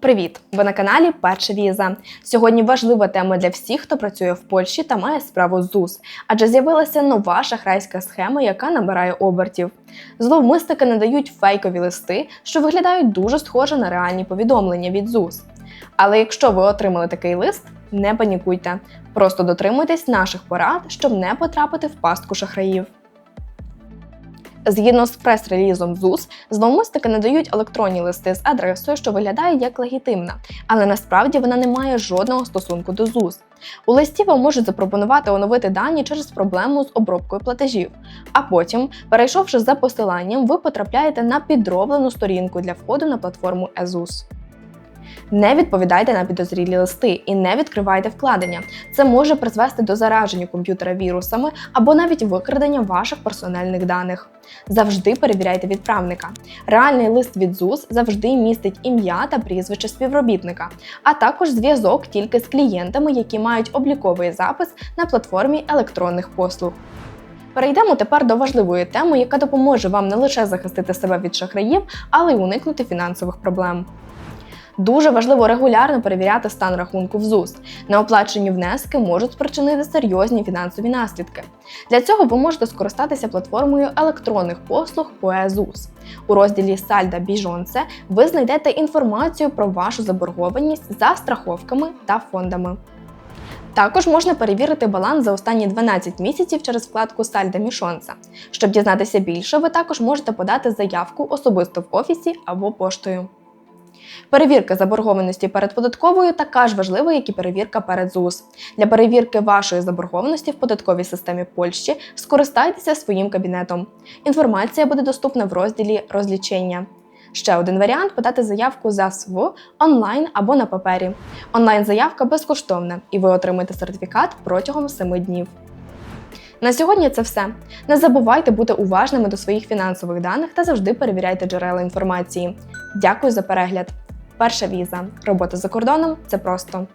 Привіт! Ви на каналі Перша Віза. Сьогодні важлива тема для всіх, хто працює в Польщі та має справу з ЗУС, адже з'явилася нова шахрайська схема, яка набирає обертів. Зловмисники надають фейкові листи, що виглядають дуже схоже на реальні повідомлення від ЗУС. Але якщо ви отримали такий лист, не панікуйте, просто дотримуйтесь наших порад, щоб не потрапити в пастку шахраїв. Згідно з прес-релізом ЗУС, зловмисники надають електронні листи з адресою, що виглядає як легітимна, але насправді вона не має жодного стосунку до ЗУС. У листі вам можуть запропонувати оновити дані через проблему з обробкою платежів. А потім, перейшовши за посиланням, ви потрапляєте на підроблену сторінку для входу на платформу ЕЗУС. Не відповідайте на підозрілі листи і не відкривайте вкладення. Це може призвести до зараження комп'ютера вірусами або навіть викрадення ваших персональних даних. Завжди перевіряйте відправника. Реальний лист від ЗУС завжди містить ім'я та прізвище співробітника, а також зв'язок тільки з клієнтами, які мають обліковий запис на платформі електронних послуг. Перейдемо тепер до важливої теми, яка допоможе вам не лише захистити себе від шахраїв, але й уникнути фінансових проблем. Дуже важливо регулярно перевіряти стан рахунку в ЗУС. Неоплачені внески можуть спричинити серйозні фінансові наслідки. Для цього ви можете скористатися платформою електронних послуг по. У розділі Сальда Біжонце ви знайдете інформацію про вашу заборгованість за страховками та фондами. Також можна перевірити баланс за останні 12 місяців через вкладку Сальда Мішонца. Щоб дізнатися більше, ви також можете подати заявку особисто в офісі або поштою. Перевірка заборгованості перед податковою така ж важлива, як і перевірка перед ЗУС. Для перевірки вашої заборгованості в податковій системі Польщі скористайтеся своїм кабінетом. Інформація буде доступна в розділі розлічення. Ще один варіант подати заявку за СВ онлайн або на папері. Онлайн-заявка безкоштовна, і ви отримаєте сертифікат протягом 7 днів. На сьогодні це все. Не забувайте бути уважними до своїх фінансових даних та завжди перевіряйте джерела інформації. Дякую за перегляд! Перша віза. Робота за кордоном це просто.